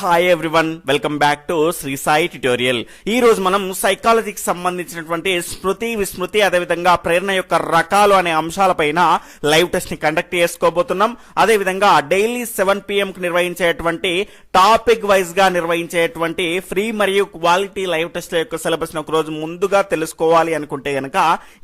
Hi everyone welcome back to Shri Sai tutorial ఈ రోజు మనం సైకాలజీకి సంబంధించినటువంటి స్మృతి విస్మృతి అదేవిధంగా ప్రేరణ యొక్క రకాలు అనే అంశాలపైన లైవ్ టెస్ట్ని కండక్ట్ చేసుకోబోతున్నాం. అదేవిధంగా డైలీ సెవెన్ పిఎం కు నిర్వహించేటువంటి టాపిక్ వైజ్గా నిర్వహించేటువంటి ఫ్రీ మరియు క్వాలిటీ లైవ్ టెస్ట్ యొక్క సిలబస్ ఒక రోజు ముందుగా తెలుసుకోవాలి అనుకుంటే గనక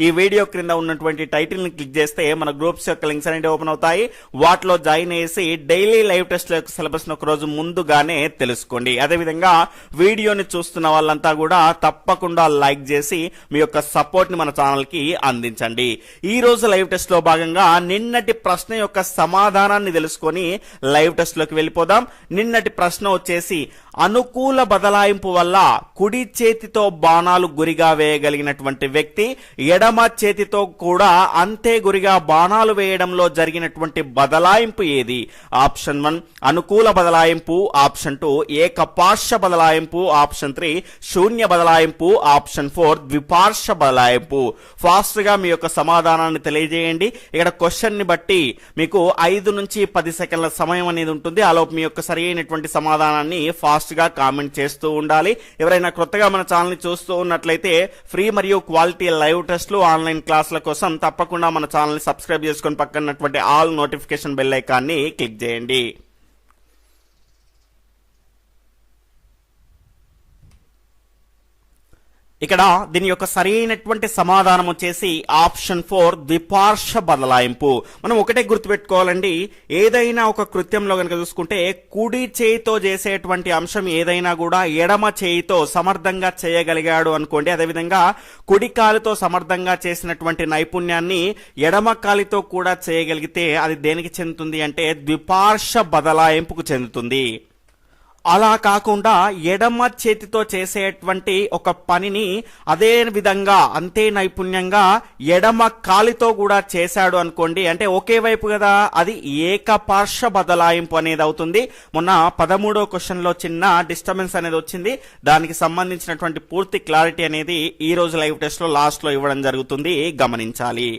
ఈ వీడియో క్రింద ఉన్నటువంటి టైటిల్ని క్లిక్ చేస్తే మన గ్రూప్స్ యొక్క లింక్స్ అనేవి ఓపెన్ అవుతాయి. వాటిలో జాయిన్ చేసి డైలీ లైవ్ టెస్ట్ యొక్క సిలబస్ ఒక రోజు ముందుగానే తెలుసుకోండి. అదేవిధంగా వీడియోని చూస్తున్న వాళ్ళంతా కూడా తప్పకుండా లైక్ చేసి మీ యొక్క సపోర్ట్ని మన ఛానల్కి అందించండి. ఈ రోజు లైవ్ టెస్ట్లో భాగంగా నిన్నటి ప్రశ్న యొక్క సమాధానాన్ని తెలుసుకొని లైవ్ టెస్ట్లోకి వెళ్ళిపోదాం. నిన్నటి ప్రశ్న వచ్చేసి అనుకూల బదలాయింపు వల్ల కుడి చేతితో బాణాలు గురిగా వేయగలిగినటువంటి వ్యక్తి ఎడమ చేతితో కూడా అంతే గురిగా బాణాలు వేయడంలో జరిగినటువంటి బదలాయింపు ఏది? ఆప్షన్ వన్ అనుకూల బదలాయింపు. ఆప్షన్ టూ ఏకపార్శ్వ బదలాయింపు. ఆప్షన్ త్రీ శూన్య బదలాయింపు. ఆప్షన్ ఫోర్ ద్విపార్శ్వ బదలాయింపు. ఫాస్ట్గా మీ యొక్క సమాధానాన్ని తెలియజేయండి. ఇక్కడ క్వశ్చన్ని బట్టి మీకు ఐదు నుంచి పది సెకండ్ల సమయం అనేది ఉంటుంది. ఆలోపు మీ యొక్క సరి అయినటువంటి సమాధానాన్ని ఫాస్ట్ గా కామెంట్ చేస్తూ ఉండాలి. ఎవరైనా కొత్తగా మన ఛానల్ని చూస్తూ ఉన్నట్లయితే ఫ్రీ మరియు క్వాలిటీ లైవ్ టెస్ట్లు ఆన్లైన్ క్లాసుల కోసం తప్పకుండా మన ఛానల్ని సబ్స్క్రైబ్ చేసుకొని పక్కనటువంటి ఆల్ నోటిఫికేషన్ బెల్ ఐకాన్ని క్లిక్ చేయండి. ఇక్కడ దీని యొక్క సరైనటువంటి సమాధానం వచ్చేసి ఆప్షన్ ఫోర్ ద్విపార్శ్వ బదలాయింపు. మనం ఒకటే గుర్తుపెట్టుకోవాలండి. ఏదైనా ఒక కృత్యంలో కనుక చూసుకుంటే కుడి చేయితో చేసేటువంటి అంశం ఏదైనా కూడా ఎడమ చేయితో సమర్థంగా చేయగలిగాడు అనుకోండి. అదేవిధంగా కుడి కాలుతో సమర్థంగా చేసినటువంటి నైపుణ్యాన్ని ఎడమ కాలితో కూడా చేయగలిగితే అది దేనికి చెందుతుంది అంటే ద్విపార్శ్వ బదలాయింపుకు చెందుతుంది. అలా కాకుండా ఎడమ చేతితో చేసేటువంటి ఒక పనిని అదే విధంగా అంతే నైపుణ్యంగా ఎడమ కాలితో కూడా చేశాడు అనుకోండి. అంటే ఒకే వైపు కదా అది ఏకపార్శ్వ బదలాయింపు అనేది అవుతుంది. మొన్న పదమూడో క్వశ్చన్లో చిన్న డిస్టర్బెన్స్ అనేది వచ్చింది. దానికి సంబంధించినటువంటి పూర్తి క్లారిటీ అనేది ఈ రోజు లైవ్ టెస్ట్లో లాస్ట్లో ఇవ్వడం జరుగుతుంది. గమనించాలి.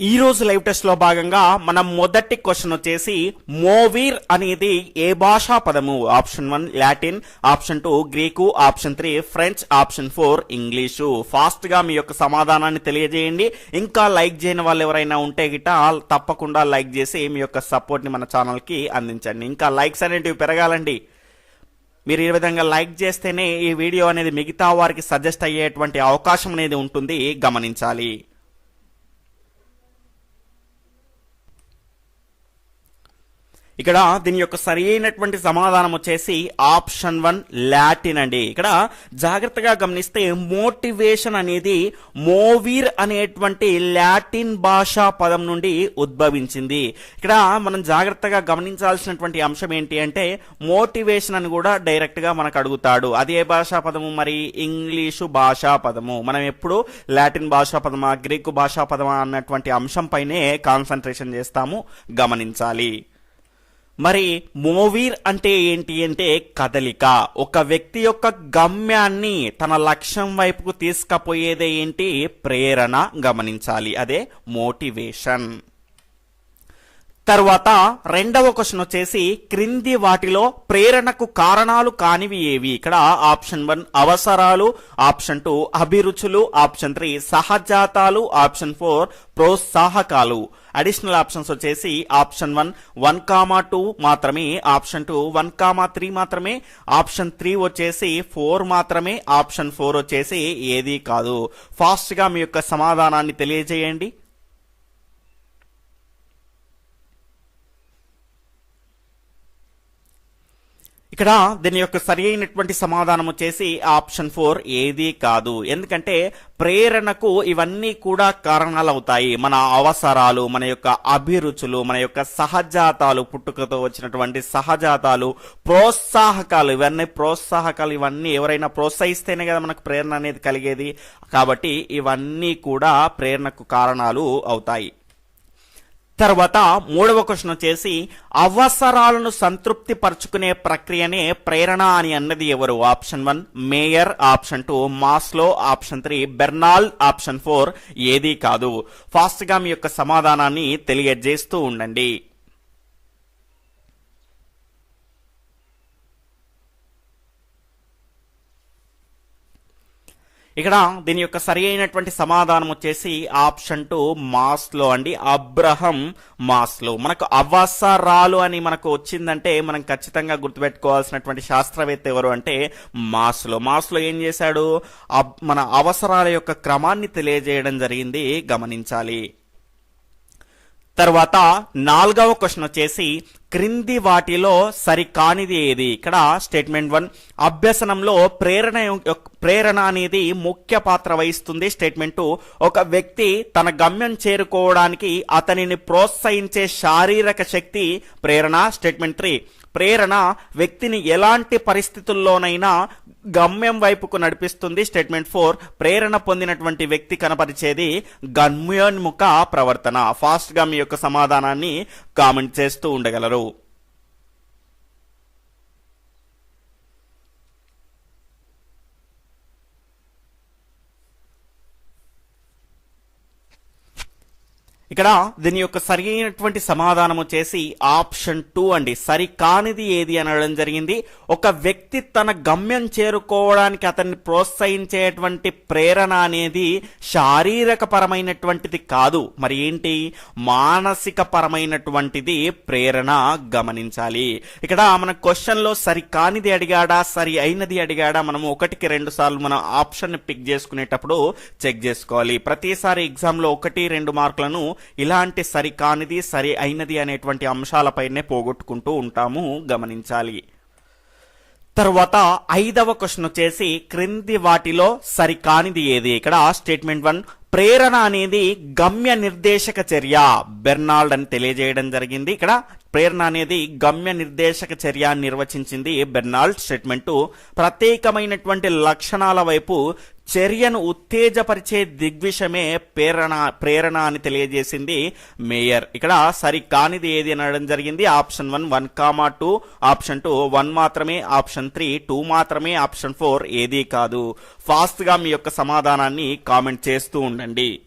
ఈ రోజు లైవ్ టెస్ట్లో భాగంగా మనం మొదటి క్వశ్చన్ వచ్చేసి మోవీర్ అనేది ఏ భాషా పదము? Option one Latin option two Greek option three French option four English. ఫాస్ట్గా మీ యొక్క సమాధానాన్ని తెలియజేయండి. ఇంకా లైక్ చేయని వాళ్ళు ఎవరైనా ఉంటే గిట తప్పకుండా లైక్ చేసి మీ యొక్క సపోర్ట్ని మన ఛానల్కి అందించండి. ఇంకా లైక్స్ అనేటివి పెరగాలండి. మీరు ఈ విధంగా లైక్ చేస్తేనే ఈ వీడియో అనేది మిగతా వారికి సజెస్ట్ అయ్యేటువంటి అవకాశం అనేది ఉంటుంది. గమనించాలి. ఇక్కడ దీని యొక్క సరి అయినటువంటి సమాధానం వచ్చేసి ఆప్షన్ వన్ లాటిన్ అండి. ఇక్కడ జాగ్రత్తగా గమనిస్తే మోటివేషన్ అనేది మోవీర్ అనేటువంటి లాటిన్ భాషా పదం నుండి ఉద్భవించింది. ఇక్కడ మనం జాగ్రత్తగా గమనించాల్సినటువంటి అంశం ఏంటి అంటే మోటివేషన్ అని కూడా డైరెక్ట్గా మనకు అడుగుతాడు. అది ఏ భాషా పదము? మరి ఇంగ్లీషు భాషా పదము. మనం ఎప్పుడు లాటిన్ భాషా పదమా గ్రీకు భాషా పదమా అన్నటువంటి అంశం పైనే కాన్సన్ట్రేషన్ చేస్తాము. గమనించాలి. మరి మోవీర్ అంటే ఏంటి అంటే కదలిక. ఒక వ్యక్తి యొక్క గమ్యాన్ని తన లక్ష్యం వైపుకు తీసుకపోయేదే ఏంటి? ప్రేరణ గమనించాలి. అదే మోటివేషన్. తర్వాత రెండవ క్వశ్చన్ వచ్చేసి క్రింది వాటిలో ప్రేరణకు కారణాలు కానివి ఏవి? ఇక్కడ ఆప్షన్ వన్ అవసరాలు ఆప్షన్ టూ అభిరుచులు ఆప్షన్ త్రీ సహజాతాలు ఆప్షన్ ఫోర్ ప్రోత్సాహకాలు. అడిషనల్ ఆప్షన్స్ వచ్చేసి option one one comma two మాత్రమే option two one comma three మాత్రమే ఆప్షన్ త్రీ వచ్చేసి ఫోర్ మాత్రమే ఆప్షన్ ఫోర్ వచ్చేసి ఏది కాదు. ఫాస్ట్గా మీ యొక్క సమాధానాన్ని తెలియజేయండి. ఇక్కడ దీని యొక్క సరి అయినటువంటి సమాధానం వచ్చేసి ఆప్షన్ ఫోర్ ఏది కాదు. ఎందుకంటే ప్రేరణకు ఇవన్నీ కూడా కారణాలు అవుతాయి మన అవసరాలు మన యొక్క అభిరుచులు మన యొక్క సహజాతాలు పుట్టుకతో వచ్చినటువంటి సహజాతాలు ప్రోత్సాహకాలు ఇవన్నీ ప్రోత్సాహకాలు ఇవన్నీ ఎవరైనా ప్రోత్సహిస్తేనే కదా మనకు ప్రేరణ అనేది కలిగేది. కాబట్టి ఇవన్నీ కూడా ప్రేరణకు కారణాలు అవుతాయి. తర్వాత మూడవ క్వశ్చన్ వచ్చేసి అవసరాలను సంతృప్తి పరుచుకునే ప్రక్రియనే ప్రేరణ అని అన్నది ఎవరు? Option one Meyer. Option two Maslow. Option three Bernal. Option four ఏదీ కాదు. ఫాస్ట్గా మీ యొక్క సమాధానాన్ని తెలియజేస్తూ ఉండండి. ఇక్కడ దీని యొక్క సరి అయినటువంటి సమాధానం వచ్చేసి ఆప్షన్ టు మాస్లో అండి. Abraham Maslow. మనకు అవసరాలు అని మనకు వచ్చిందంటే మనం ఖచ్చితంగా గుర్తుపెట్టుకోవాల్సినటువంటి శాస్త్రవేత్త ఎవరు అంటే మాస్లో. మాస్లో ఏం చేశాడు? అబ్- మన అవసరాల యొక్క క్రమాన్ని తెలియజేయడం జరిగింది. గమనించాలి. తర్వాత నాలుగవ క్వశ్చన్ వచ్చేసి క్రింది వాటిలో సరికానిది ఏది? ఇక్కడ స్టేట్మెంట్ వన్. అభ్యసనంలో ప్రేరణ యొక్క- ప్రేరణ అనేది ముఖ్య పాత్ర వహిస్తుంది. Statement two. ఒక వ్యక్తి తన గమ్యం చేరుకోవడానికి అతనిని ప్రోత్సహించే శారీరక శక్తి ప్రేరణ. Statement three. ప్రేరణ వ్యక్తిని ఎలాంటి పరిస్థితుల్లోనైనా గమ్యం వైపుకు నడిపిస్తుంది. Statement four. ప్రేరణ పొందినటువంటి వ్యక్తి కనపరిచేది గమ్యోన్ముఖ ప్రవర్తన. ఫాస్ట్ గమ్ మీ యొక్క సమాధానాన్ని కామెంట్ చేస్తూ ఉండగలరు. ఇక్కడ దీని యొక్క సరి అయినటువంటి సమాధానం వచ్చేసి ఆప్షన్ టూ అండి. సరి కానిది ఏది అనడం జరిగింది. ఒక వ్యక్తి తన గమ్యం చేరుకోవడానికి అతన్ని ప్రోత్సహించేటువంటి ప్రేరణ అనేది శారీరక పరమైనటువంటిది కాదు. మరి ఏంటి? మానసిక పరమైనటువంటిది ప్రేరణ గమనించాలి. ఇక్కడ మన క్వశ్చన్లో సరి కానిది అడిగాడా సరి అయినది అడిగాడా మనం ఒకటికి రెండు సార్లు మనం ఆప్షన్ పిక్ చేసుకునేటప్పుడు చెక్ చేసుకోవాలి. ప్రతిసారి ఎగ్జామ్లో ఒకటి రెండు మార్కులను ఇలాంటి సరి కానిది సరి అయినది అనేటువంటి అంశాలపైనే పోగొట్టుకుంటూ ఉంటాము గమనించాలి. తర్వాత ఐదవ క్వశ్చన్ వచ్చేసి క్రింది వాటిలో సరికానిది ఏది? ఇక్కడ స్టేట్మెంట్ వన్ ప్రేరణ అనేది గమ్య నిర్దేశక చర్య బెర్నాల్డ్ అని తెలియజేయడం జరిగింది. ఇక్కడ ప్రేరణ అనేది గమ్య నిర్దేశక చర్య అని నిర్వచించింది బెర్నాల్డ్ స్టేట్మెంటు. ప్రత్యేకమైనటువంటి లక్షణాల వైపు చర్యను ఉత్తేజపరిచే దిగ్విషమే ప్రేరణ ప్రేరణ అని తెలియజేసింది మేయర్. ఇక్కడ సరి కానిది ఏది అనడం జరిగింది. Option one one comma two. Option two one మాత్రమే. ఆప్షన్ త్రీ టూ మాత్రమే. ఆప్షన్ ఫోర్ ఏదీ కాదు. ఫాస్ట్గా మీ యొక్క సమాధానాన్ని కామెంట్ చేస్తూ ఉండండి.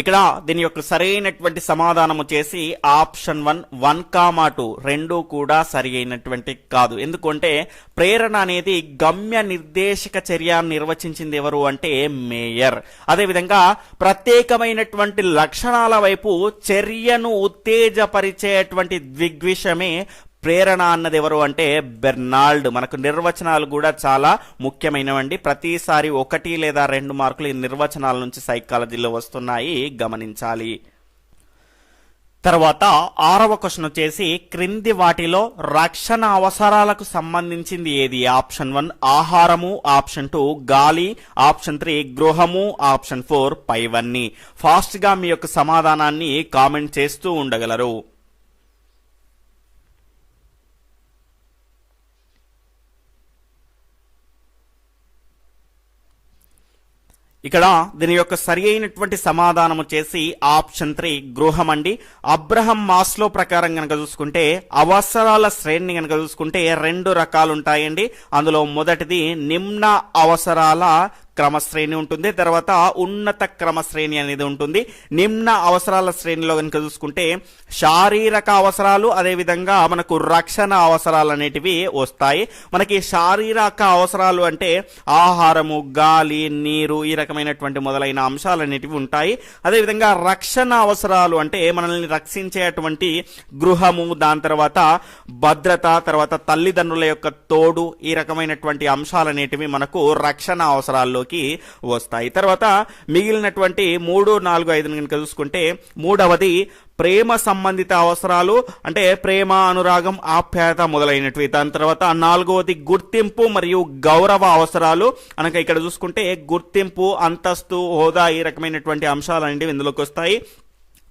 ఇక్కడ దీని యొక్క సరైనటువంటి సమాధానం వచ్చేసి option one one comma two రెండు కూడా సరి అయినటువంటి కాదు. ఎందుకంటే ప్రేరణ అనేది గమ్య నిర్దేశక చర్య నిర్వచించింది ఎవరు అంటే మేయర్. అదేవిధంగా ప్రత్యేకమైనటువంటి లక్షణాల వైపు చర్యను ఉత్తేజపరిచేటువంటి దిగ్విషమే ప్రేరణ అన్నది ఎవరు అంటే బెర్నాల్డ్. మనకు నిర్వచనాలు కూడా చాలా ముఖ్యమైనవండి. ప్రతిసారి ఒకటి లేదా రెండు మార్కులు ఈ నిర్వచనాల నుంచి సైకాలజీలో వస్తున్నాయి. గమనించాలి. తర్వాత ఆరవ క్వశ్చన్ వచ్చేసి క్రింది వాటిలో రక్షణ అవసరాలకు సంబంధించింది ఏది? ఆప్షన్ వన్ ఆహారము ఆప్షన్ టూ గాలి ఆప్షన్ త్రీ గృహము ఆప్షన్ ఫోర్ పైవన్నీ. ఫాస్ట్గా మీ యొక్క సమాధానాన్ని కామెంట్ చేస్తూ ఉండగలరు. ఇక్కడ దీని యొక్క సరి అయినటువంటి సమాధానం వచ్చేసి ఆప్షన్ త్రీ గృహం అండి అబ్రహం మాస్లో ప్రకారం కనుక చూసుకుంటే అవసరాల శ్రేణిని కనుక చూసుకుంటే రెండు రకాలు ఉంటాయండి అందులో మొదటిది నిమ్న అవసరాల క్రమశ్రేణి ఉంటుంది. తర్వాత ఉన్నత క్రమశ్రేణి అనేది ఉంటుంది. నిమ్న అవసరాల శ్రేణిలో కనుక చూసుకుంటే శారీరక అవసరాలు అదేవిధంగా మనకు రక్షణ అవసరాలు అనేటివి వస్తాయి. మనకి శారీరక అవసరాలు అంటే ఆహారము గాలి నీరు ఈ రకమైనటువంటి మొదలైన అంశాలు అనేటివి ఉంటాయి. అదేవిధంగా రక్షణ అవసరాలు అంటే మనల్ని రక్షించేటువంటి గృహము దాని తర్వాత భద్రత తర్వాత తల్లిదండ్రుల యొక్క తోడు ఈ రకమైనటువంటి అంశాలు అనేటివి మనకు రక్షణ అవసరాల్లోకి వస్తాయి. తర్వాత మిగిలినటువంటి మూడు నాలుగు ఐదు కనుక చూసుకుంటే మూడవది ప్రేమ సంబంధిత అవసరాలు అంటే ప్రేమ అనురాగం ఆప్యాయత మొదలైనవి దాని తర్వాత నాలుగవది గుర్తింపు మరియు గౌరవ అవసరాలు. అనక ఇక్కడ చూసుకుంటే గుర్తింపు అంతస్తు హోదా ఈ రకమైనటువంటి అంశాలు అనేవి ఇందులోకి వస్తాయి.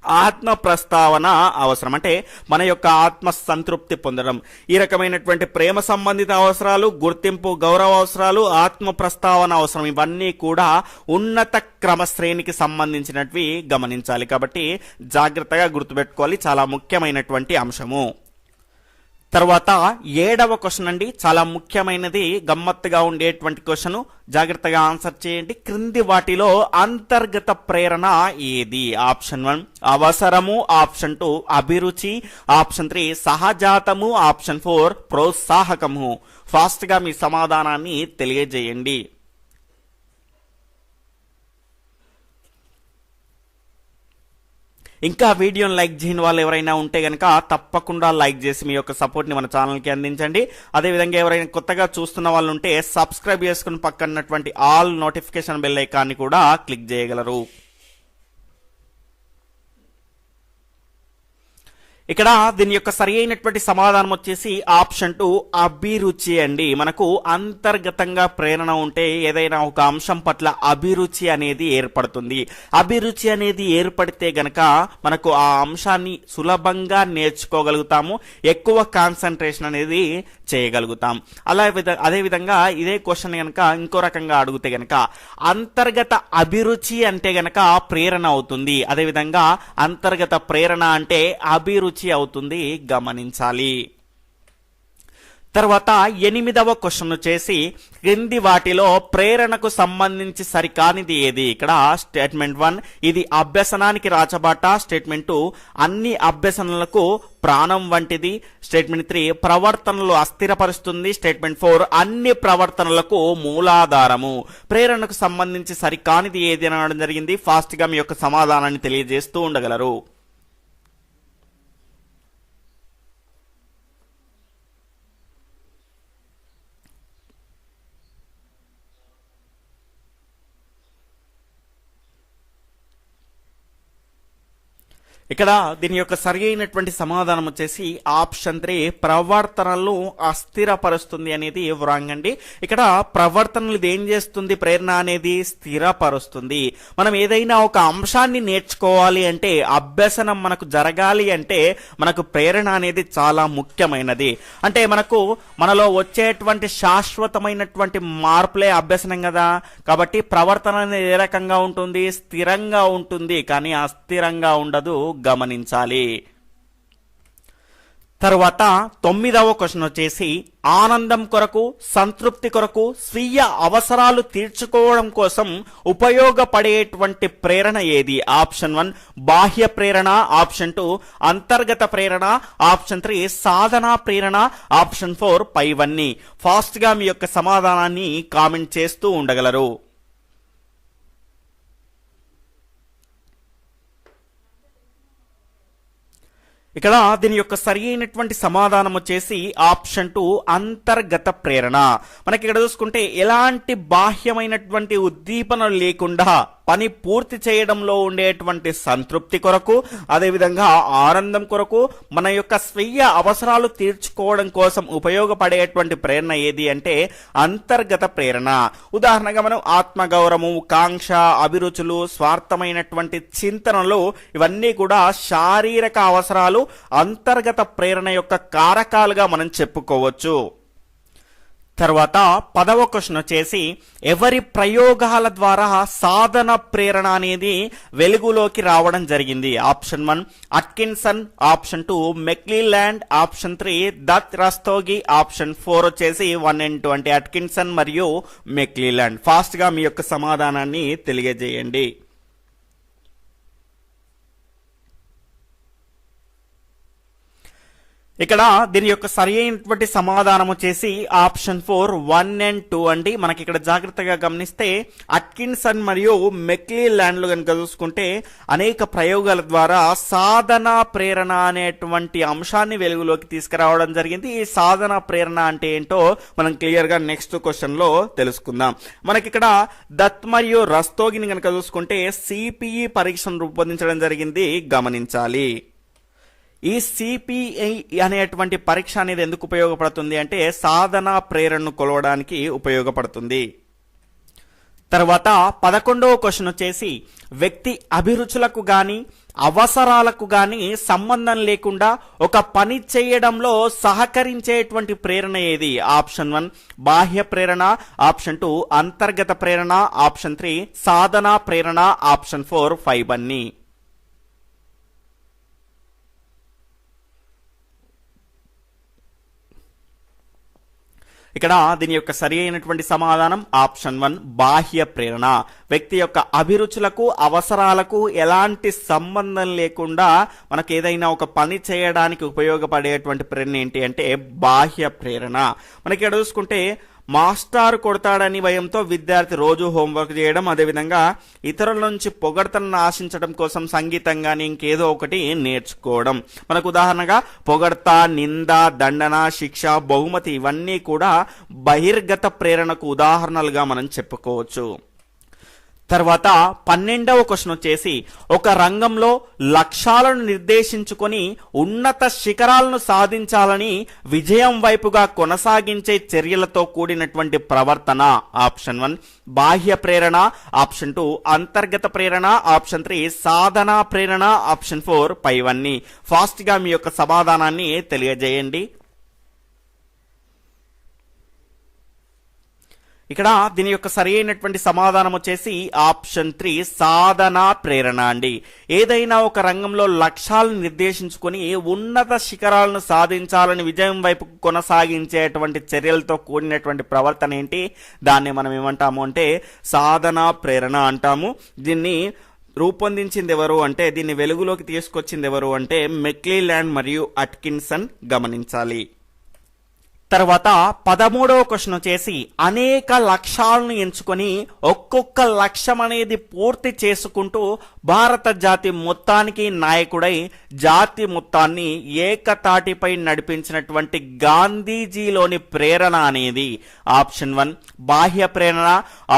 ఆత్మ ప్రస్తావన అవసరం. అంటే మన యొక్క ఆత్మ సంతృప్తి పొందడం. ఈ రకమైనటువంటి ప్రేమ సంబంధిత అవసరాలు గుర్తింపు గౌరవ అవసరాలు ఆత్మ ప్రస్తావన అవసరం. ఇవన్నీ కూడా ఉన్నత క్రమ శ్రేణికి సంబంధించినవి గమనించాలి. కాబట్టి జాగ్రత్తగా గుర్తుపెట్టుకోవాలి. చాలా ముఖ్యమైనటువంటి అంశము. తర్వాత ఏడవ క్వశ్చన్ అండి. చాలా ముఖ్యమైనది. గమ్మత్తుగా ఉండేటువంటి క్వశ్చన్ జాగ్రత్తగా ఆన్సర్ చేయండి. క్రింది వాటిలో అంతర్గత ప్రేరణ ఏది? ఆప్షన్ వన్ అవసరము. ఆప్షన్ టూ అభిరుచి. ఆప్షన్ త్రీ సహజాతము. ఆప్షన్ ఫోర్ ప్రోత్సాహకము. ఫాస్ట్గా మీ సమాధానాన్ని తెలియజేయండి. ఇంకా వీడియోని లైక్ చేయని వాళ్ళు ఎవరైనా ఉంటే కనుక తప్పకుండా లైక్ చేసి మీ యొక్క సపోర్ట్ని మన ఛానల్కి అందించండి. అదేవిధంగా ఎవరైనా కొత్తగా చూస్తున్న వాళ్ళు ఉంటే సబ్స్క్రైబ్ చేసుకుని పక్కనటువంటి ఆల్ నోటిఫికేషన్ బెల్ ఐకాన్ని కూడా క్లిక్ చేయగలరు. ఇక్కడ దీని యొక్క సరి అయినటువంటి సమాధానం వచ్చేసి ఆప్షన్ టూ అభిరుచి అండి. మనకు అంతర్గతంగా ప్రేరణ ఉంటే ఏదైనా ఒక అంశం పట్ల అభిరుచి అనేది ఏర్పడుతుంది. అభిరుచి అనేది ఏర్పడితే గనక మనకు ఆ అంశాన్ని సులభంగా నేర్చుకోగలుగుతాము ఎక్కువ కాన్సన్ట్రేషన్ అనేది చేయగలుగుతాం. అలా అదే విధంగా ఇదే క్వశ్చన్ గనక ఇంకో రకంగా అడిగితే గనక అంతర్గత అభిరుచి అంటే గనక ప్రేరణ అవుతుంది. అదేవిధంగా అంతర్గత ప్రేరణ అంటే అభిరుచి అవుతుంది గమనించాలి. తర్వాత ఎనిమిదవ క్వశ్చన్ చేసి క్రింది వాటిలో ప్రేరణకు సంబంధించి సరికానిది ఏది? ఇక్కడ స్టేట్మెంట్ వన్ ఇది అభ్యసనానికి రాచబాట. స్టేట్మెంట్ టూ అన్ని అభ్యసనలకు ప్రాణం వంటిది. స్టేట్మెంట్ త్రీ ప్రవర్తనలు అస్థిరపరుస్తుంది. స్టేట్మెంట్ ఫోర్ అన్ని ప్రవర్తనలకు మూలాధారము. ప్రేరణకు సంబంధించి సరికానిది ఏది అనడం జరిగింది. ఫాస్ట్గా మీ యొక్క సమాధానాన్ని తెలియజేస్తూ ఉండగలరు. ఇక్కడ దీని యొక్క సరి అయినటువంటి సమాధానం వచ్చేసి ఆప్షన్ త్రీ ప్రవర్తనలు అస్థిరపరుస్తుంది అనేది వ్రాంగండి అండి. ఇక్కడ ప్రవర్తనలు ఇది ఏం చేస్తుంది? ప్రేరణ అనేది స్థిరపరుస్తుంది. మనం ఏదైనా ఒక అంశాన్ని నేర్చుకోవాలి అంటే అభ్యసనం మనకు జరగాలి అంటే మనకు ప్రేరణ అనేది చాలా ముఖ్యమైనది. అంటే మనకు మనలో వచ్చేటువంటి శాశ్వతమైనటువంటి మార్పులే అభ్యసనం కదా. కాబట్టి ప్రవర్తన అనేది ఏ రకంగా ఉంటుంది? స్థిరంగా ఉంటుంది. కానీ అస్థిరంగా ఉండదు. గమనించాలి. తర్వాత తొమ్మిదవ క్వశ్చన్ వచ్చేసి ఆనందం కొరకు సంతృప్తి కొరకు స్వీయ అవసరాలు తీర్చుకోవడం కోసం ఉపయోగపడేటువంటి ప్రేరణ ఏది? ఆప్షన్ వన్ బాహ్య ప్రేరణ. ఆప్షన్ టూ అంతర్గత ప్రేరణ. ఆప్షన్ త్రీ సాధనా ప్రేరణ. ఆప్షన్ ఫోర్ పైవన్నీ. ఫాస్ట్గా మీ యొక్క సమాధానాన్ని కామెంట్ చేస్తూ ఉండగలరు. ఇక్కడ దీని యొక్క సరి అయినటువంటి సమాధానం వచ్చేసి ఆప్షన్ టు అంతర్గత ప్రేరణ. మనకి ఇక్కడ చూసుకుంటే ఎలాంటి బాహ్యమైనటువంటి ఉద్దీపన లేకుండా పని పూర్తి చేయడంలో ఉండేటువంటి సంతృప్తి కొరకు అదేవిధంగా ఆనందం కొరకు మన యొక్క స్వీయ అవసరాలు తీర్చుకోవడం కోసం ఉపయోగపడేటువంటి ప్రేరణ ఏది అంటే అంతర్గత ప్రేరణ. ఉదాహరణగా మనం ఆత్మగౌరవం కాంక్ష అభిరుచులు స్వార్థమైనటువంటి చింతనలు ఇవన్నీ కూడా శారీరక అవసరాలు అంతర్గత ప్రేరణ యొక్క కారకాలుగా మనం చెప్పుకోవచ్చు. తర్వాత పదవ క్వశ్చన్ వచ్చేసి ఎవరి ప్రయోగాల ద్వారా సాధన ప్రేరణ అనేది వెలుగులోకి రావడం జరిగింది? Option one Atkinson. Option two McClelland option three Dutt Rastogi. Option four వచ్చేసి వన్ అండ్ టూ అంటే అట్కిన్సన్ మరియు మెక్లీల్యాండ్ ఫాస్ట్గా మీ యొక్క సమాధానాన్ని తెలియజేయండి. ఇక్కడ దీని యొక్క సరి అయినటువంటి సమాధానం వచ్చేసి option four one and two అండి. మనకి ఇక్కడ జాగ్రత్తగా గమనిస్తే అట్కిన్సన్ మరియు మెక్లీ ల్యాండ్లు కనుక చూసుకుంటే అనేక ప్రయోగాల ద్వారా సాధన ప్రేరణ అనేటువంటి అంశాన్ని వెలుగులోకి తీసుకురావడం జరిగింది. ఈ సాధన ప్రేరణ అంటే ఏంటో మనం క్లియర్గా నెక్స్ట్ క్వశ్చన్లో తెలుసుకుందాం. మనకి ఇక్కడ దత్ మరియు రస్తోగిని కనుక చూసుకుంటే సిపిఈ పరీక్షను రూపొందించడం జరిగింది. గమనించాలి. ఈ సిపిఐ అనేటువంటి పరీక్ష అనేది ఎందుకు ఉపయోగపడుతుంది అంటే సాధన ప్రేరణను కొలవడానికి ఉపయోగపడుతుంది. తర్వాత పదకొండవ క్వశ్చన్ వచ్చేసి వ్యక్తి అభిరుచులకు గాని అవసరాలకు గాని సంబంధం లేకుండా ఒక పని చేయడంలో సహకరించేటువంటి ప్రేరణ ఏది? ఆప్షన్ వన్ బాహ్య ప్రేరణ. ఆప్షన్ టూ అంతర్గత ప్రేరణ. ఆప్షన్ త్రీ సాధన ప్రేరణ. ఆప్షన్ ఫోర్ ఫైవ్ అన్నీ ఇక్కడ దీని యొక్క సరి అయినటువంటి సమాధానం ఆప్షన్ వన్ బాహ్య ప్రేరణ. వ్యక్తి యొక్క అభిరుచులకు అవసరాలకు ఎలాంటి సంబంధం లేకుండా మనకు ఏదైనా ఒక పని చేయడానికి ఉపయోగపడేటువంటి ప్రేరణ ఏంటి అంటే బాహ్య ప్రేరణ. మనకి ఇక్కడ చూసుకుంటే మాస్టారు కొడతాడని భయంతో విద్యార్థి రోజు హోంవర్క్ చేయడం అదేవిధంగా ఇతరుల నుంచి పొగడతలను ఆశించడం కోసం సంగీతం కానీ ఇంకేదో ఒకటి నేర్చుకోవడం. మనకు ఉదాహరణగా పొగడత నింద దండన శిక్ష బహుమతి ఇవన్నీ కూడా బహిర్గత ప్రేరణకు ఉదాహరణలుగా మనం చెప్పుకోవచ్చు. తర్వాత పన్నెండవ క్వశ్చన్ వచ్చేసి ఒక రంగంలో లక్ష్యాలను నిర్దేశించుకొని ఉన్నత శిఖరాలను సాధించాలని విజయం వైపుగా కొనసాగించే చర్యలతో కూడినటువంటి ప్రవర్తన. ఆప్షన్ వన్ బాహ్య ప్రేరణ. ఆప్షన్ టూ అంతర్గత ప్రేరణ. ఆప్షన్ త్రీ సాధన ప్రేరణ. ఆప్షన్ ఫోర్ పైవన్నీ. ఫాస్ట్గా మీ యొక్క సమాధానాన్ని తెలియజేయండి. ఇక్కడ దీని యొక్క సరి అయినటువంటి సమాధానం వచ్చేసి ఆప్షన్ త్రీ సాధన ప్రేరణ అండి. ఏదైనా ఒక రంగంలో లక్ష్యాలను నిర్దేశించుకొని ఉన్నత శిఖరాలను సాధించాలని విజయం వైపు కొనసాగించేటువంటి చర్యలతో కూడినటువంటి ప్రవర్తన ఏంటి? దాన్ని మనం ఏమంటాము అంటే సాధన ప్రేరణ అంటాము. దీన్ని రూపొందించింది ఎవరు అంటే దీన్ని వెలుగులోకి తీసుకొచ్చింది ఎవరు అంటే మెక్లీల్యాండ్ మరియు అట్కిన్సన్ గమనించాలి. తర్వాత పదమూడవ క్వశ్చన్ వచ్చేసి అనేక లక్ష్యాలను ఎంచుకొని ఒక్కొక్క లక్ష్యం అనేది పూర్తి చేసుకుంటూ భారత జాతి మొత్తానికి నాయకుడై జాతి మొత్తాన్ని ఏకతాటిపై నడిపించినటువంటి గాంధీజీలోని ప్రేరణ అనేది. ఆప్షన్ వన్ బాహ్య ప్రేరణ.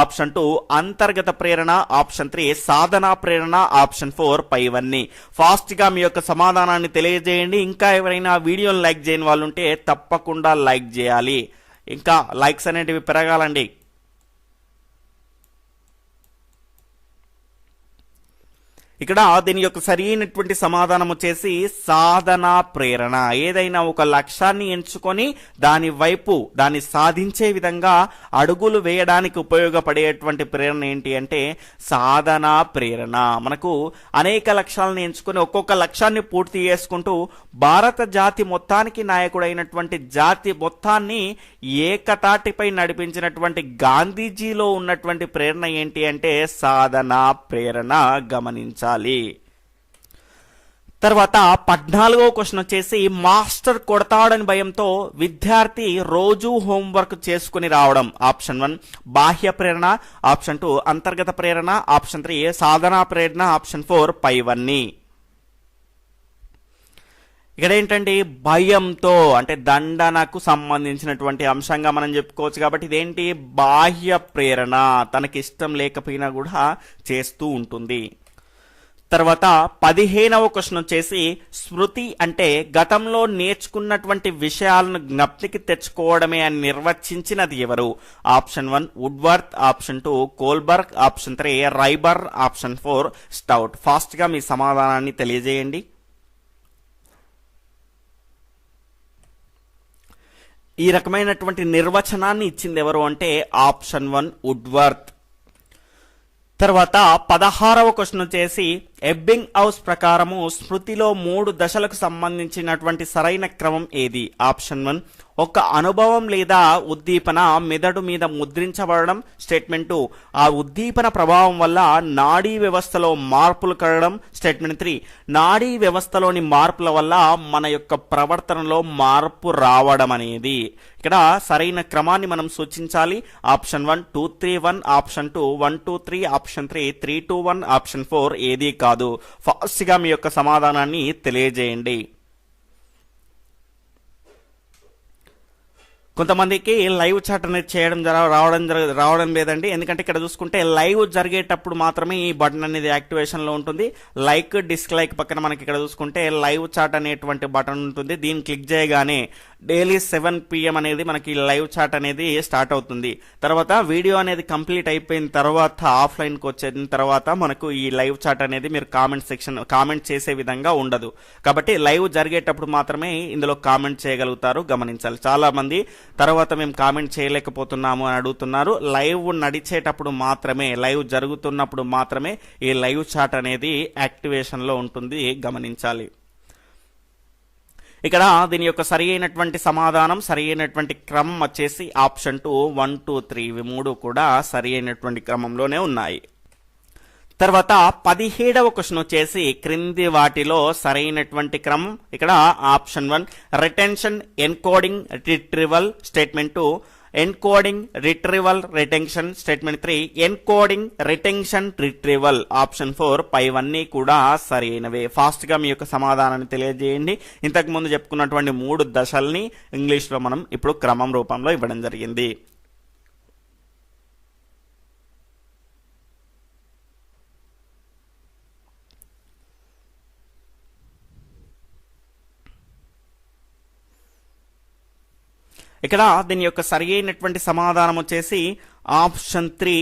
ఆప్షన్ టూ అంతర్గత ప్రేరణ. ఆప్షన్ త్రీ సాధన ప్రేరణ. ఆప్షన్ ఫోర్ పైవన్నీ. ఫాస్ట్గా మీ యొక్క సమాధానాన్ని తెలియజేయండి. ఇంకా ఎవరైనా వీడియోని లైక్ చేయని వాళ్ళు ఉంటే తప్పకుండా లైక్ చేయాలి. ఇంకా లైక్స్ అనేటివి పెరగాలండి. ఇక్కడ దీని యొక్క సరైనటువంటి సమాధానం వచ్చేసి సాధన ప్రేరణ. ఏదైనా ఒక లక్ష్యాన్ని ఎంచుకొని దాని వైపు దాన్ని సాధించే విధంగా అడుగులు వేయడానికి ఉపయోగపడేటువంటి ప్రేరణ ఏంటి అంటే సాధన ప్రేరణ. మనకు అనేక లక్ష్యాలను ఎంచుకొని ఒక్కొక్క లక్ష్యాన్ని పూర్తి చేసుకుంటూ భారత జాతి మొత్తానికి నాయకుడైనటువంటి జాతి మొత్తాన్ని ఏకతాటిపై నడిపించినటువంటి గాంధీజీలో ఉన్నటువంటి ప్రేరణ ఏంటి అంటే సాధన ప్రేరణ. గమనించాలి తర్వాత పద్నాలుగో క్వశ్చన్ వచ్చేసి మాస్టర్ కొడతాడని భయంతో విద్యార్థి రోజు హోంవర్క్ చేసుకుని రావడం. ఆప్షన్ వన్ బాహ్య ప్రేరణ. ఆప్షన్ టూ అంతర్గత ప్రేరణ. ఆప్షన్ త్రీ సాధనా ప్రేరణ. ఆప్షన్ ఫోర్ పైవన్నీ. ఇక్కడ ఏంటంటే భయంతో అంటే దండనకు సంబంధించినటువంటి అంశంగా మనం చెప్పుకోవచ్చు కాబట్టి ఇదేంటి? బాహ్య ప్రేరణ. తనకి ఇష్టం లేకపోయినా కూడా చేస్తూ ఉంటుంది. తర్వాత పదిహేనవ క్వశ్చన్ వచ్చేసి స్మృతి అంటే గతంలో నేర్చుకున్నటువంటి విషయాలను జ్ఞప్తికి తెచ్చుకోవడమే అని నిర్వచించినది ఎవరు? Option one Woodworth option two Kohlberg option three రైబర్ option four Stout. ఫాస్ట్గా మీ సమాధానాన్ని తెలియజేయండి. ఈ రకమైనటువంటి నిర్వచనాన్ని ఇచ్చింది ఎవరు అంటే ఆప్షన్ వన్ వుడ్వర్త్. తర్వాత పదహారవ క్వశ్చన్ వచ్చేసి ఎబ్బింగ్ హౌస్ ప్రకారము స్మృతిలో మూడు దశలకు సంబంధించినటువంటి సరైన క్రమం ఏది? ఆప్షన్ వన్ ఒక అనుభవం లేదా ఉద్దీపన మెదడు మీద ముద్రించబడడం. స్టేట్మెంట్ టూ ఆ ఉద్దీపన ప్రభావం వల్ల నాడీ వ్యవస్థలో మార్పులు కలగడం. స్టేట్మెంట్ త్రీ నాడీ వ్యవస్థలోని మార్పుల వల్ల మన యొక్క ప్రవర్తనలో మార్పు రావడం అనేది. ఇక్కడ సరైన క్రమాన్ని మనం సూచించాలి. Option one two three one option two one two three option three three two one option four ఏది కాదు కాదు. ఫాస్ట్గా మీ యొక్క సమాధానాన్ని తెలియజేయండి. కొంతమందికి లైవ్ చాట్ అనేది చేయడం జర రావడం జర రావడం లేదండి. ఎందుకంటే ఇక్కడ చూసుకుంటే లైవ్ జరిగేటప్పుడు మాత్రమే ఈ బటన్ అనేది యాక్టివేషన్లో ఉంటుంది. లైక్ డిస్లైక్ పక్కన మనకి ఇక్కడ చూసుకుంటే లైవ్ చాట్ అనేటువంటి బటన్ ఉంటుంది. దీన్ని క్లిక్ చేయగానే డైలీ సెవెన్ పిఎం అనేది మనకి లైవ్ చాట్ అనేది స్టార్ట్ అవుతుంది. తర్వాత వీడియో అనేది కంప్లీట్ అయిపోయిన తర్వాత ఆఫ్లైన్కి వచ్చిన తర్వాత మనకు ఈ లైవ్ చాట్ అనేది మీరు కామెంట్ సెక్షన్ కామెంట్ చేసే విధంగా ఉండదు. కాబట్టి లైవ్ జరిగేటప్పుడు మాత్రమే ఇందులో కామెంట్ చేయగలుగుతారు గమనించాలి. చాలామంది తర్వాత మేము కామెంట్ చేయలేకపోతున్నాము అని అడుగుతున్నారు. లైవ్ నడిచేటప్పుడు మాత్రమే లైవ్ జరుగుతున్నప్పుడు మాత్రమే ఈ లైవ్ చాట్ అనేది యాక్టివేషన్లో ఉంటుంది గమనించాలి. ఇక్కడ దీని యొక్క సరి అయినటువంటి సమాధానం సరి అయినటువంటి క్రమం వచ్చేసి option two one two three ఇవి మూడు కూడా సరి అయినటువంటి క్రమంలోనే ఉన్నాయి. తర్వాత పదిహేడవ క్వశ్చన్ వచ్చేసి క్రింది వాటిలో సరైనటువంటి క్రమం. ఇక్కడ option one retention encoding retrieval statement encoding retrieval retention statement three encoding retention retrieval option four పైవన్నీ కూడా సరైనవే. ఫాస్ట్గా మీ యొక్క సమాధానాన్ని తెలియజేయండి. ఇంతకుముందు చెప్పుకున్నటువంటి మూడు దశల్ని ఇంగ్లీష్లో మనం ఇప్పుడు క్రమం రూపంలో ఇవ్వడం జరిగింది. ఇక్కడ దీని యొక్క సరి అయినటువంటి సమాధానం వచ్చేసి option three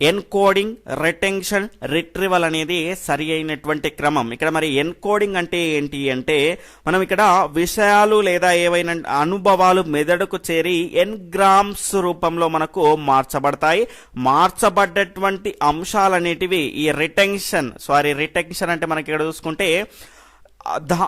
encoding retention retrieval అనేది సరి అయినటువంటి క్రమం. ఇక్కడ మరి ఎన్కోడింగ్ అంటే ఏంటి అంటే మనం ఇక్కడ విషయాలు లేదా ఏవైనా అనుభవాలు మెదడుకు చేరి ఎన్గ్రామ్స్ రూపంలో మనకు మార్చబడతాయి. మార్చబడ్డటువంటి అంశాలనేటివి ఈ రిటెన్షన్ సారీ రిటెన్షన్ అంటే మనకి ఇక్కడ చూసుకుంటే దా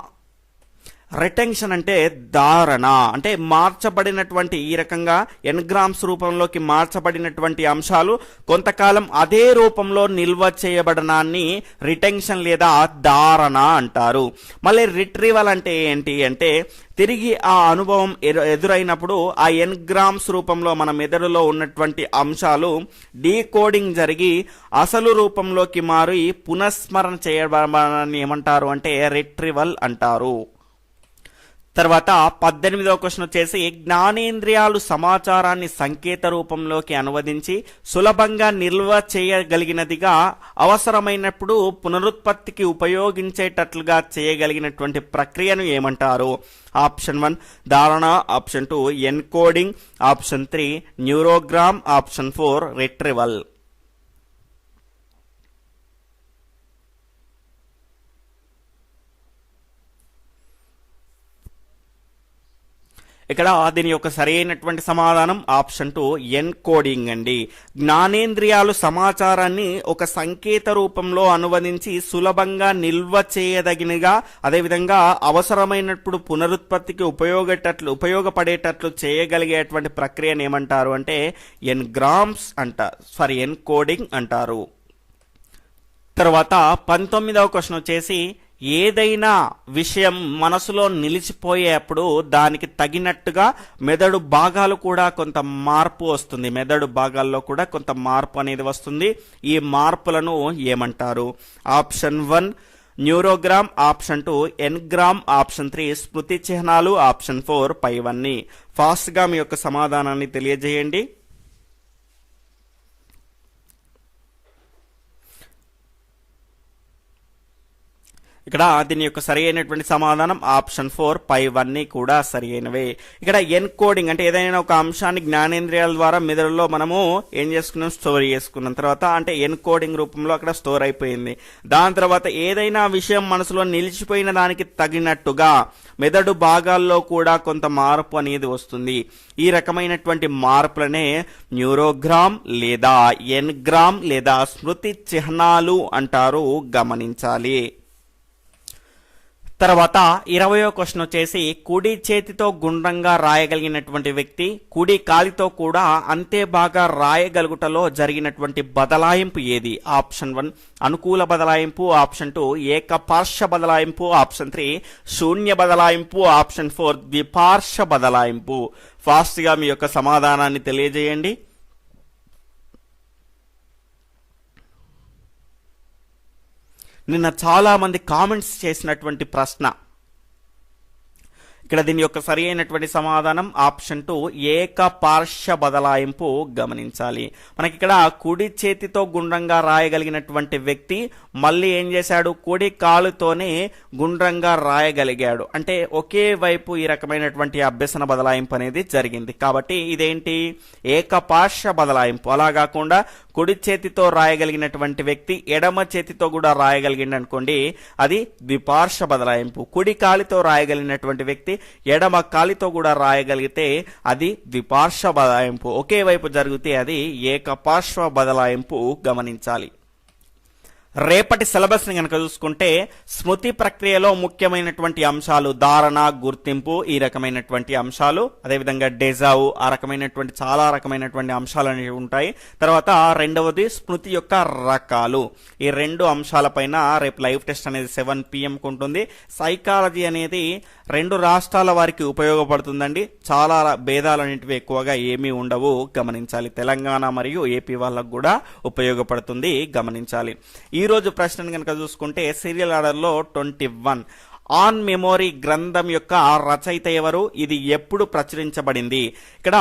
రిటెన్షన్ అంటే ధారణ. అంటే మార్చబడినటువంటి ఈ రకంగా ఎన్గ్రామ్స్ రూపంలోకి మార్చబడినటువంటి అంశాలు కొంతకాలం అదే రూపంలో నిల్వ చేయబడనాన్ని రిటెన్షన్ లేదా ధారణ అంటారు. మళ్ళీ రిట్రీవల్ అంటే ఏంటి అంటే తిరిగి ఆ అనుభవం ఎదు- ఎదురైనప్పుడు ఆ ఎన్గ్రామ్స్ రూపంలో మన మెదడులో ఉన్నటువంటి అంశాలు డీకోడింగ్ జరిగి అసలు రూపంలోకి మారి పునఃస్మరణ చేయబడని ఏమంటారు అంటే రిట్రివల్ అంటారు. తర్వాత పద్దెనిమిదవ క్వశ్చన్ వచ్చేసి జ్ఞానేంద్రియాలు సమాచారాన్ని సంకేత రూపంలోకి అనువదించి సులభంగా నిల్వ చేయగలిగినదిగా అవసరమైనప్పుడు పునరుత్పత్తికి ఉపయోగించేటట్లుగా చేయగలిగినటువంటి ప్రక్రియను ఏమంటారు? ఆప్షన్ వన్ ధారణ. Option two encoding. Option three neurogram. Option four retrieval. ఇక్కడ దీని యొక్క సరైనటువంటి సమాధానం ఆప్షన్ టూ ఎన్కోడింగ్ అండి. జ్ఞానేంద్రియాలు సమాచారాన్ని ఒక సంకేత రూపంలో అనువదించి సులభంగా నిల్వ చేయదగినగా అదేవిధంగా అవసరమైనప్పుడు పునరుత్పత్తికి ఉపయోగేటట్లు ఉపయోగపడేటట్లు చేయగలిగేటువంటి ప్రక్రియను ఏమంటారు అంటే ఎన్గ్రామ్స్ అంట సారీ ఎన్కోడింగ్ అంటారు. తర్వాత పంతొమ్మిదవ క్వశ్చన్ వచ్చేసి ఏదైనా విషయం మనసులో నిలిచిపోయేప్పుడు దానికి తగినట్టుగా మెదడు భాగాలు కూడా కొంత మార్పు వస్తుంది. మెదడు భాగాల్లో కూడా కొంత మార్పు అనేది వస్తుంది. ఈ మార్పులను ఏమంటారు? Option one neurogram. Option two engram. Option three స్మృతి చిహ్నాలు. ఆప్షన్ ఫోర్ పైవన్నీ. ఫాస్ట్గా మీ యొక్క సమాధానాన్ని తెలియజేయండి. ఇక్కడ దీని యొక్క సరి అయినటువంటి సమాధానం ఆప్షన్ ఫోర్ పైవన్నీ కూడా సరి అయినవే. ఇక్కడ ఎన్కోడింగ్ అంటే ఏదైనా ఒక అంశాన్ని జ్ఞానేంద్రియాల ద్వారా మెదడులో మనము ఏం చేసుకున్నాం? స్టోర్ చేసుకున్నాం. తర్వాత అంటే ఎన్కోడింగ్ రూపంలో అక్కడ స్టోర్ అయిపోయింది. దాని తర్వాత ఏదైనా విషయం మనసులో నిలిచిపోయిన దానికి తగినట్టుగా మెదడు భాగాల్లో కూడా కొంత మార్పు అనేది వస్తుంది. ఈ రకమైనటువంటి మార్పులనే న్యూరోగ్రామ్ లేదా ఎన్గ్రామ్ లేదా స్మృతి చిహ్నాలు అంటారు గమనించాలి. తర్వాత ఇరవయో క్వశ్చన్ వచ్చేసి కుడి చేతితో గుండ్రంగా రాయగలిగినటువంటి వ్యక్తి కుడి కాలితో కూడా అంతే బాగా రాయగలుగుటలో జరిగినటువంటి బదలాయింపు ఏది? ఆప్షన్ వన్ అనుకూల బదలాయింపు. ఆప్షన్ టూ ఏకపార్శ్వ బదలాయింపు. ఆప్షన్ త్రీ శూన్య బదలాయింపు. ఆప్షన్ ఫోర్ ద్విపార్ష బదలాయింపు. ఫాస్ట్గా మీ యొక్క సమాధానాన్ని తెలియజేయండి. నిన్న చాలామంది కామెంట్స్ చేసినటువంటి ప్రశ్న. ఇక్కడ దీని యొక్క సరి అయినటువంటి సమాధానం ఆప్షన్ టూ ఏకపార్శ్వ బదలాయింపు గమనించాలి. మనకి ఇక్కడ కుడి చేతితో గుండ్రంగా రాయగలిగినటువంటి వ్యక్తి మళ్ళీ ఏం చేశాడు? కుడి కాలుతోనే గుండ్రంగా రాయగలిగాడు. అంటే ఒకే వైపు ఈ రకమైనటువంటి అభ్యసన బదలాయింపు అనేది జరిగింది. కాబట్టి ఇదేంటి? ఏకపార్శ్వ బదలాయింపు. అలా కాకుండా కుడి చేతితో రాయగలిగినటువంటి వ్యక్తి ఎడమ చేతితో కూడా రాయగలిగిండు అనుకోండి అది ద్విపార్శ్వ బదలాయింపు. కుడి కాలితో రాయగలిగినటువంటి వ్యక్తి ఎడమ కాలితో కూడా రాయగలిగితే అది ద్విపార్శ్వ బదలాయింపు. ఒకే వైపు జరిగితే అది ఏకపార్శ్వ బదలాయింపు గమనించాలి. రేపటి సిలబస్ని కనుక చూసుకుంటే స్మృతి ప్రక్రియలో ముఖ్యమైనటువంటి అంశాలు ధారణ గుర్తింపు ఈ రకమైనటువంటి అంశాలు అదేవిధంగా డెజావు ఆ రకమైనటువంటి చాలా రకమైనటువంటి అంశాలు అనేవి ఉంటాయి. తర్వాత రెండవది స్మృతి యొక్క రకాలు. ఈ రెండు అంశాలపైన రేపు లైవ్ టెస్ట్ అనేది సెవెన్ పిఎంకి ఉంటుంది. సైకాలజీ అనేది రెండు రాష్ట్రాల వారికి ఉపయోగపడుతుందండి. చాలా భేదాలు అనేటివి ఎక్కువగా ఏమీ ఉండవు. గమనించాలి. తెలంగాణ మరియు ఏపీ వాళ్ళకు కూడా ఉపయోగపడుతుంది. గమనించాలి. ఈ రోజు ప్రశ్నను కనుక చూసుకుంటే సీరియల్ ఆర్డర్లో ట్వంటీ వన్. ఆన్ మెమోరీ గ్రంథం యొక్క రచయిత ఎవరు? ఇది ఎప్పుడు ప్రచురించబడింది? ఇక్కడ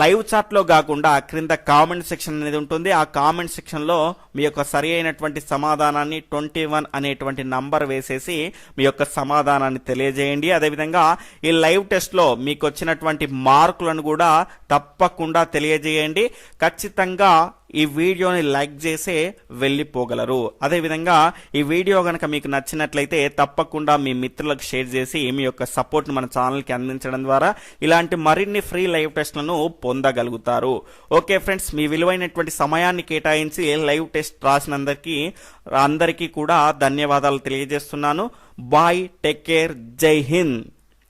లైవ్ చాట్లో కాకుండా క్రింద కామెంట్ సెక్షన్ అనేది ఉంటుంది. ఆ కామెంట్ సెక్షన్లో మీ యొక్క సరి అయినటువంటి సమాధానాన్ని ట్వంటీ వన్ అనేటువంటి నంబర్ వేసేసి మీ యొక్క సమాధానాన్ని తెలియజేయండి. అదేవిధంగా ఈ లైవ్ టెస్ట్లో మీకు వచ్చినటువంటి మార్కులను కూడా తప్పకుండా తెలియజేయండి. ఖచ్చితంగా ఈ వీడియోని లైక్ చేసే వెళ్ళిపోగలరు. అదేవిధంగా ఈ వీడియో కనుక మీకు నచ్చినట్లయితే తప్పకుండా మీ మిత్రులకు షేర్ చేసి మీ యొక్క సపోర్ట్ను మన ఛానల్కి అందించడం ద్వారా ఇలాంటి మరిన్ని ఫ్రీ లైవ్ టెస్ట్లను పొందగలుగుతారు. ఓకే ఫ్రెండ్స్ మీ విలువైనటువంటి సమయాన్ని కేటాయించి లైవ్ టెస్ట్ రాసినందరికీ అందరికీ కూడా ధన్యవాదాలు తెలియజేస్తున్నాను. బాయ్ టేక్ కేర్ జై హింద్.